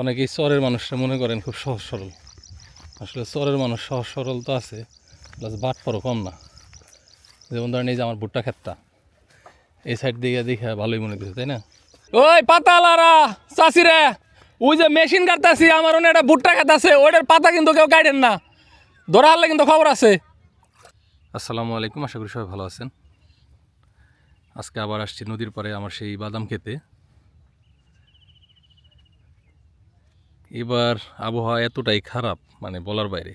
অনেকেই চরের মানুষরা মনে করেন খুব সহজ সরল। আসলে চরের মানুষ সহজ সরল তো আছে প্লাস বাট পরও কম না। যেমন ধরেন এই যে আমার ভুট্টা ক্ষেতটা, এই সাইড দিকে দেখে ভালোই মনে দিচ্ছে তাই না? ওই পাতালারা চাষিরে ওই যে মেশিন কাটতাছি, আমার ওনে একটা ভুট্টা খেত আছে, ওইটার পাতা কিন্তু কেউ কাটেন না। ধরা হলে কিন্তু খবর আছে। আসসালামু আলাইকুম, আশা করি সবাই ভালো আছেন। আজকে আবার আসছি নদীর পরে আমার সেই বাদাম খেতে এবার আবহাওয়া এতটাই খারাপ মানে বলার বাইরে।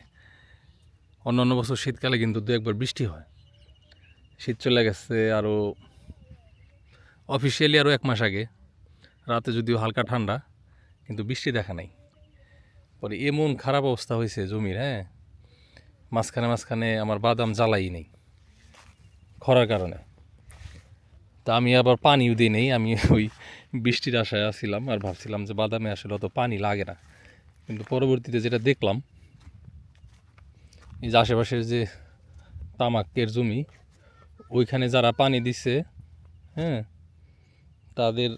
অন্য অন্য বছর শীতকালে কিন্তু দু একবার বৃষ্টি হয়। শীত চলে গেছে আরও অফিসিয়ালি আরও এক মাস আগে। রাতে যদিও হালকা ঠান্ডা, কিন্তু বৃষ্টি দেখা নাই। পরে এমন খারাপ অবস্থা হয়েছে জমির হ্যাঁ? মাঝখানে মাঝখানে আমার বাদাম জ্বালাই নেই, খরার কারণে। তা আমি আবার পানিও দিই নেই, আমি ওই বৃষ্টির আশায় আসছিলাম আর ভাবছিলাম যে বাদামে আসলে অত পানি লাগে না। কিন্তু পরবর্তীতে যেটা দেখলাম, এই যে আশেপাশের যে তামাকের জমি, ওইখানে যারা পানি দিচ্ছে হ্যাঁ তাদের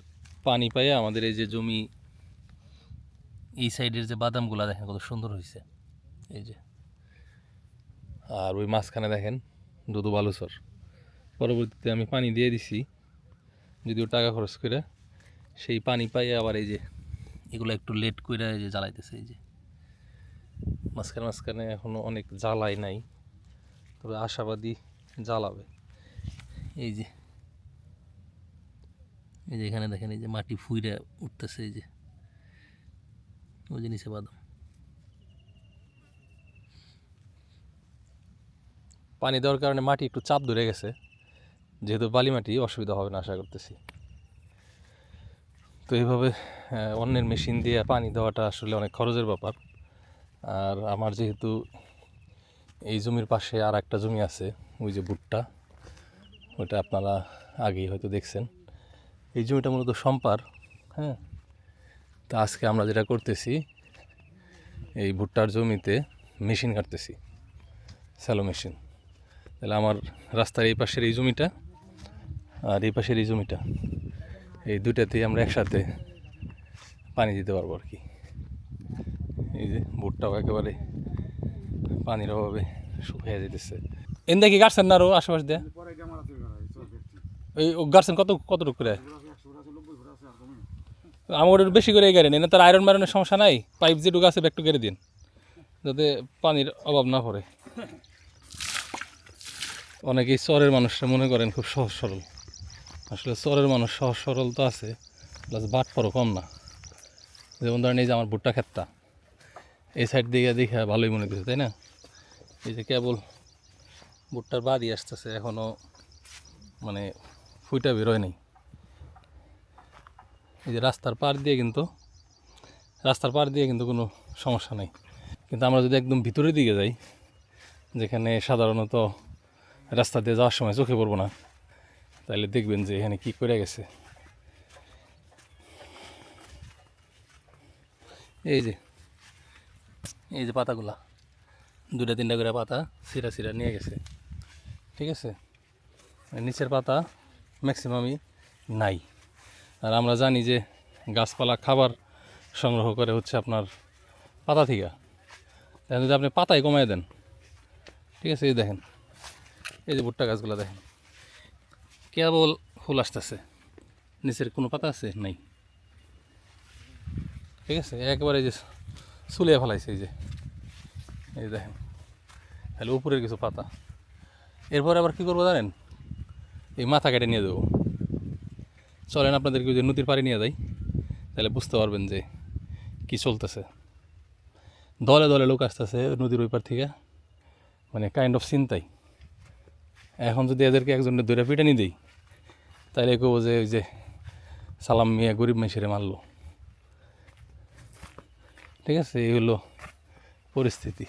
পানি পাইয়ে আমাদের এই যে জমি, এই সাইডের যে বাদামগুলো দেখেন কত সুন্দর হয়েছে এই যে। আর ওই মাঝখানে দেখেন দুদু বালুচর। পরবর্তীতে আমি পানি দিয়ে দিছি, যদিও টাকা খরচ করে সেই পানি পাইয়ে আবার এই যে এগুলো একটু লেট করে এই যে জ্বালাইতেছে এই যে। মাঝখানে মাঝখানে এখনও অনেক জ্বালাই নাই, তবে আশাবাদী জ্বালাবে। এই যে এই যে এখানে দেখেন, এই যে মাটি ফুইরে উঠতেছে এই যে, ওই নিচে বাদাম। পানি দেওয়ার কারণে মাটি একটু চাপ ধরে গেছে, যেহেতু বালি মাটি অসুবিধা হবে না আশা করতেছি। তো এইভাবে অন্যের মেশিন দিয়ে পানি দেওয়াটা আসলে অনেক খরচের ব্যাপার। আর আমার যেহেতু এই জমির পাশে আর একটা জমি আছে, ওই যে ভুট্টা, ওইটা আপনারা আগেই হয়তো দেখছেন। এই জমিটা মূলত সম্পার হ্যাঁ? তা আজকে আমরা যেটা করতেছি, এই ভুট্টার জমিতে মেশিন কাটতেছি স্যালো মেশিন তাহলে আমার রাস্তার এই পাশের এই জমিটা আর এই পাশের এই জমিটা। এই দুটাতেই আমরা একসাথে পানি দিতে পারব আর কি। এই যে ভুট্টাও একেবারে পানির অভাবে শুকিয়ে যেতেছে এন দেখি গাছছেন না আরও আশেপাশ দিয়ে? এই গাছছেন কত কতটুকু করে? আমার একটু বেশি করে গাড়ি নেই তার আয়রন মারনের সমস্যা নাই? পাইপ যে ঢুকে আছে একটু কেড়ে দিন, যাতে পানির অভাব না পড়ে। অনেকেই চরের মানুষরা মনে করেন খুব সহজ সরল। আসলে চরের মানুষ সহজ সরল তো আছে প্লাস বাট পরও কম না। যেমন ধরেন এই যে আমার ভুট্টা ক্ষেতটা, এই সাইড দিকে দেখে ভালোই মনে করছে তাই না? এই যে কেবল ভুট্টার বাদি আসতেছে এখনও মানে ফুইটা বেরোয় নেই। এই যে রাস্তার পার দিয়ে কিন্তু, রাস্তার পার দিয়ে কিন্তু কোনো সমস্যা নেই। কিন্তু আমরা যদি একদম ভিতরের দিকে যাই, যেখানে সাধারণত রাস্তা দিয়ে যাওয়ার সময় চোখে পড়ব না তাহলে দেখবেন যে এখানে কি করে গেছে। এই যে এই যে পাতাগুলা দুটা তিনটা করে পাতা সিরা সিরা নিয়ে গেছে। ঠিক আছে? নিচের পাতা ম্যাক্সিমামই নাই। আর আমরা জানি যে গাছপালা খাবার সংগ্রহ করে হচ্ছে আপনার পাতা থেকে। এখন যদি আপনি পাতায় কমায় দেন, ঠিক আছে? এই দেখেন, এই যে ভুট্টা গাছগুলো দেখেন। কেবল ফুল আসতেছে। নিচের কোনো পাতা আছে? নাই। ঠিক আছে, একবারে যে চুলিয়ে ফেলাইছে এই যে। এই দেখেন তাহলে উপরের কিছু পাতা। এরপরে আবার কী করব জানেন? এই মাথা কেটে নিয়ে দেবো চলেন আপনাদেরকে যদি নদীর পাড়ে নিয়ে যাই। তাহলে বুঝতে পারবেন যে কি চলতেছে। দলে দলে লোক আসতেছে নদীর ওই পার থেকে। মানে কাইন্ড অফ চিন্তাই এখন যদি এদেরকে একজনের দৈরা পিটানি দিই তাহলে কেউ যে, ওই যে সালাম মিয়া গরিব মেসেরে মারলো। ঠিক আছে, এই হলো পরিস্থিতি।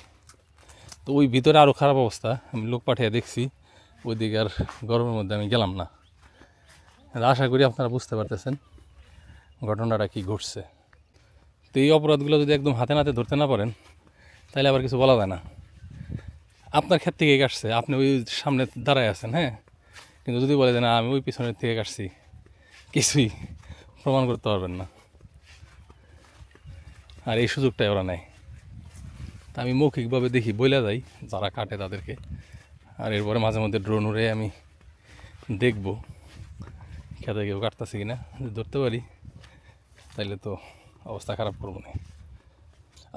তো ওই ভিতরে আরও খারাপ অবস্থা, আমি লোক পাঠিয়ে দেখছি, ওইদিকে আর গরমের মধ্যে আমি গেলাম না। আশা করি আপনারা বুঝতে পারতেছেন ঘটনাটা কি ঘটছে। তো এই অপরাধগুলো যদি একদম হাতে নাতে ধরতে না পারেন তাহলে আবার কিছু বলা যায় না। আপনার ক্ষেত থেকে কাটছে আপনি ওই সামনে দাঁড়ায় আছেন হ্যাঁ? কিন্তু যদি বলে যে, না, আমি ওই পিছনের থেকে কাটছি, কিছুই প্রমাণ করতে পারবেন না। আর এই সুযোগটাই ওরা নেয়। তা আমি মৌখিকভাবে দেখি, বইলা যাই, যারা কাটে তাদেরকে। আর এরপরে মাঝে মধ্যে ড্রোন উড়ে আমি দেখব, খেতে কেউ কাটতেছে কিনা, যদি ধরতে পারি, তাইলে তো অবস্থা খারাপ করব না।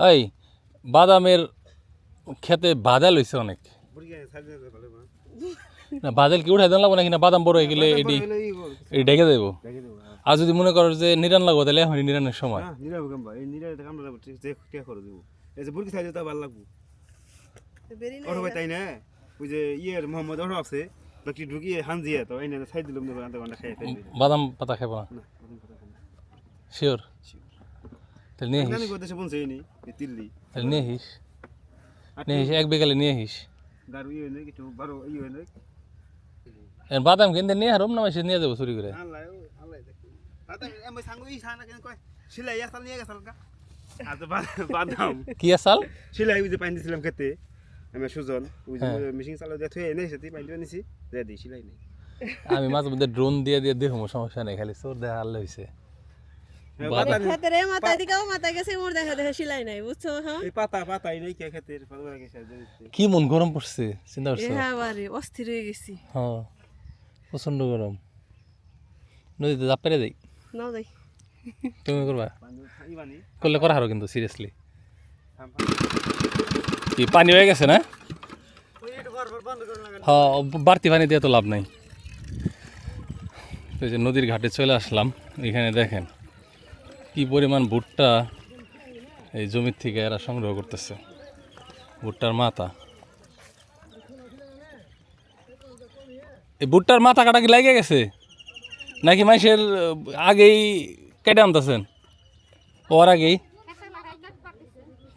এই, বাদামের খেতে বাদাল হয়েছে অনেক। না বাদাল কি উঠাই দেন লাগবো নাকি? না বাদাম বড় হয়ে গেলে এটি এটি ডেকে দেবো। আর যদি মনে করো যে নিরান লাগবো তাহলে এখন নিরানের সময়। নিরাব কামবা এই নিরাব কামড়া যাব ঠিক কে করে দেবো। এই যে বুরকি সাইজে তা ভালো লাগবো। তাই না? ওই যে ইয়ের মোহাম্মদ ওর আছে বাকি ঢুকিয়ে হানজিয়ে তো এই না সাইড দিলাম না আধা ঘণ্টা খাই বাদাম পাতা খাব না? শিওর? তাহলে নিয়ে জানি আহিস কো দেশে বলছে নি এই তিল্লি। তাহলে নিয়ে আহিস নিয়ে আহিস এক বেগালে নিয়ে আহিস দারু ইয়ে নেই কিছু বারো ইয়ে নেই। এর বাদাম কিনতে নিয়ে হারম না মাসে নিয়ে যাব চুরি করে কা আজ বাদাম কি আসাল সিলাই যে পানি দিছিলাম খেতে আমি সুজন ওই যে। মেশিন চালাও দিয়ে থুয়ে এনে সেটি পানি দিয়ে নিছি দিয়ে দিই সিলাই নেই আমি মাঝে মধ্যে ড্রোন দিয়ে দিয়ে দেখো সমস্যা নেই খালি চোর দেখা আল্লাহ হয়েছে হ্যাঁ, হ্যাঁ কে মন গরম পড়ছে চিন্তা করছ অস্থির হয়ে গেছি হ্যাঁ প্রচণ্ড গরম নদীতে জাপ পেরে যাই তুমি করবা? করলে করা হারো কিন্তু সিরিয়াসলি কি পানি হয়ে গেছে না? হ্যাঁ বাড়তি পানি দিয়ে তো লাভ নাই। তো যে নদীর ঘাটে চলে আসলাম এখানে দেখেন কি পরিমাণ ভুট্টা এই জমির থেকে এরা সংগ্রহ করতেছে। ভুট্টার মাথা। ভুট্টার মাথা কাটা কি লাগে গেছে? নাকি মানুষের আহ, আগেই কেটে আনতেছেন? ওর আগেই?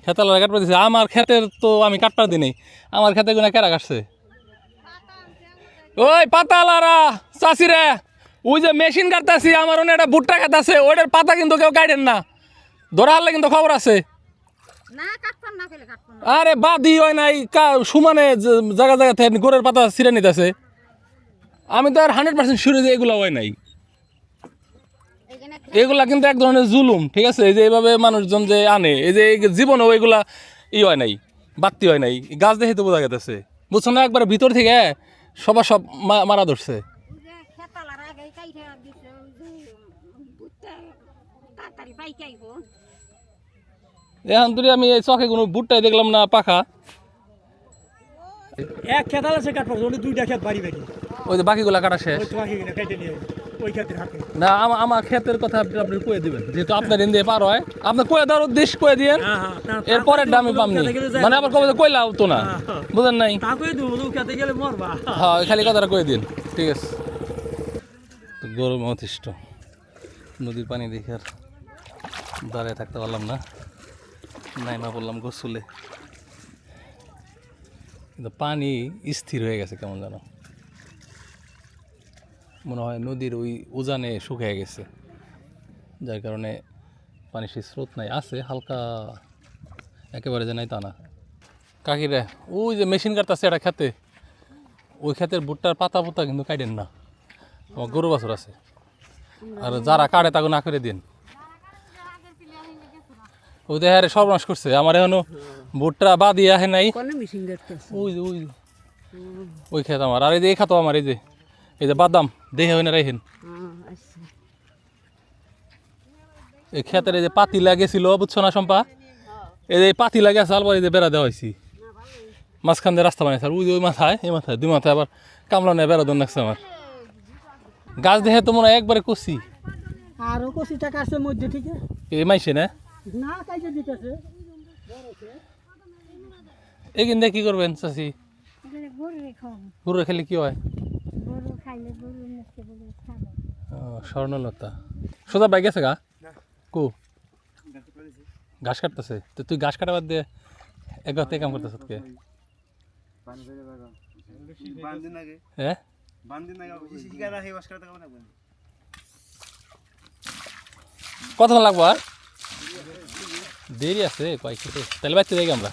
খেতালা কাটপা দিছে। আমার ক্ষেতের তো আমি কাটপার দিই আমার খেতে গুনা কেরা কাটছে? ওই পাতালারা চাষিরে ওই যে মেশিন কাটতাছি আমার ওনে একটা ভুট্টা আছে ওইটার পাতা কিন্তু কেউ কাটেন না। ধরা হলে কিন্তু খবর আছে। আরে বাদি হয় নাই সমানে জায়গা জায়গা থেকে গোড়ের পাতা ছিঁড়ে নিতেছে। আমি তো আর হান্ড্রেড পার্সেন্ট শুরু যে এগুলো হয় নাই। এগুলা কিন্তু এক ধরনের জুলুম, ঠিক আছে? এই যে এইভাবে মানুষজন যে আনে, এই যে এই জীবনেও এগুলা ই হয় নাই বাত্তি হয় নাই। গাছ দেখে তো বোঝা গেতেছে। বুঝছ না, একবার ভিতর থেকে সবার সব মারা ধরছে। এখন তুই আমি চোখে কোনো বুটটাই দেখলাম না, পাখা। এক খেত আছে কাটবো ওটা দুইটা খেত বাড়ি বাড়ি। ওই যে বাকিগুলা কাটা শেষ। তোমাকে কেটে নিয়ে ওই ক্ষেতের হাতে। না আমার আমার ক্ষেতের কথা আপনি আপনি কয়ে দিবেন। যেহেতু আপনার এন দিয়ে পার হয়। আপনি কয়ে দেওয়ার উদ্দেশ্য কয়ে দিয়েন। হ্যাঁ হ্যাঁ দামি পামনি। মানে আবার কবে কইলা তো না। হ্যাঁ। বুঝেন নাই? হ্যাঁ খালি কথাটা কয়ে দিন। ঠিক আছে। গরম অতিষ্ঠ। নদীর পানি দেখে আর দাঁড়িয়ে থাকতে পারলাম না। নাইমা বললাম গোসলে। কিন্তু পানি স্থির হয়ে গেছে কেমন যেন মনে হয় নদীর ওই উজানে শুকিয়ে গেছে। যার কারণে পানির সেই স্রোত নাই, আছে হালকা, একেবারে যে নাই তা না। কাকিরে, ওই যে মেশিন কাটতেছে একটা খেতে, ওই ক্ষেতের ভুট্টার পাতা পোতা কিন্তু কাটেন না। আমার গরু বাছর আছে। আর যারা কাটে তাকে না করে দিন। ও দেখে আরে সর্বনাশ করছে। আমার এখনও ভুট্টা বা দিয়ে আহে নাই। ওই যে ওই ওই ক্ষেত আমার। আর এই যে এই খাতো আমার এই যে। এই যে বাদাম দেহে হয় না রাইহেন আচ্ছা। এই ক্ষেতের এই যে পাতি লাগেছিল বুঝছ না সম্পা এই যে পাতি লাগে আছে আলবার এই যে বেড়া দেওয়া হয়েছি মাঝখান দিয়ে রাস্তা বানাইছে আর ওই যে ওই মাথায় এই মাথায় দুই মাথায় আবার কামলা নেই বেড়া দন লাগছে আমার। গাছ দেখে তো মনে হয় একবারে কষি আরও কষি টাকা আছে মধ্যে ঠিক এই মাইছে না? না দিতেছে। এখান দিয়ে কি করবেন চাষি গরু খেলে কি হয়? স্বর্ণলতা। সোজা বাইক আছে গা? কু? ঘাস কাটতেছে? তো তুই ঘাস কাটা বাদ দিয়ে এক ঘর কাম করতেছ কে পানি ফেলে লাগা বান্দিন আগে। হ্যাঁ কতক্ষণ লাগবো আর? দেরি আছে কয়েক তাহলে বাচ্চা দেখি আমরা।